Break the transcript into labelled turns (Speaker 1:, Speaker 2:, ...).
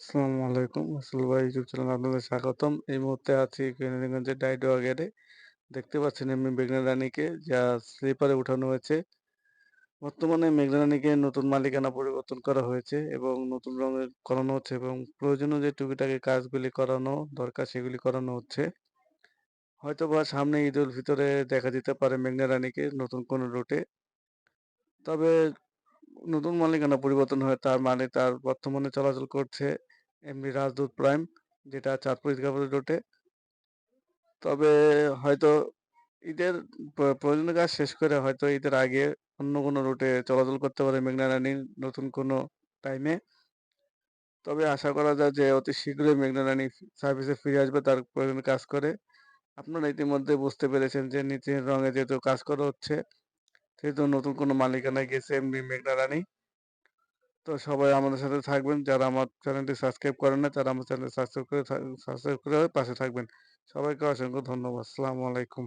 Speaker 1: আসসালামু আলাইকুম। রাসেল ভাই ইউটিউব চ্যানেলে আপনাদের স্বাগতম। এই মুহূর্তে আছি কেরানীগঞ্জের ডাইডোয়া গেটে। দেখতে পাচ্ছেন এমনি মেঘনা রানীকে, যা স্লিপারে উঠানো হয়েছে। বর্তমানে মেঘনা রানীকে নতুন মালিকানা পরিবর্তন করা হয়েছে এবং নতুন রঙের করানো হচ্ছে এবং প্রয়োজনীয় যে টুকিটাকি কাজগুলি করানো দরকার সেগুলি করানো হচ্ছে। হয়তো বা সামনে ঈদুল ফিতরে দেখা যেতে পারে মেঘনা রানীকে নতুন কোনো রুটে। তবে নতুন মালিকানা পরিবর্তন হয়, তার মানে তার বর্তমানে চলাচল করছে এমনি রাজদূত প্রাইম, যেটা চাঁদপুর ঈদগাহ রোডে। তবে হয়তো ঈদের প্রয়োজনীয় কাজ শেষ করে হয়তো ঈদের আগে অন্য কোনো রুটে চলাচল করতে পারে মেঘনা রানী নতুন কোনো টাইমে। তবে আশা করা যায় যে অতি শীঘ্রই মেঘনা রানী সার্ভিসে ফিরে আসবে, তার প্রয়োজনীয় কাজ করে। আপনারা ইতিমধ্যে বুঝতে পেরেছেন যে নিচের রঙে যেহেতু কাজ করা হচ্ছে সেহেতু নতুন কোনো মালিকানায় গেছে এমনি মেঘনা রানী। তো সবাই আমাদের সাথে থাকবেন। যারা আমার চ্যানেলটি সাবস্ক্রাইব করেন না, তারা আমার চ্যানেলটি সাবস্ক্রাইব করে সাবস্ক্রাইব করে পাশে থাকবেন। সবাইকে অসংখ্য ধন্যবাদ। আসসালামু আলাইকুম।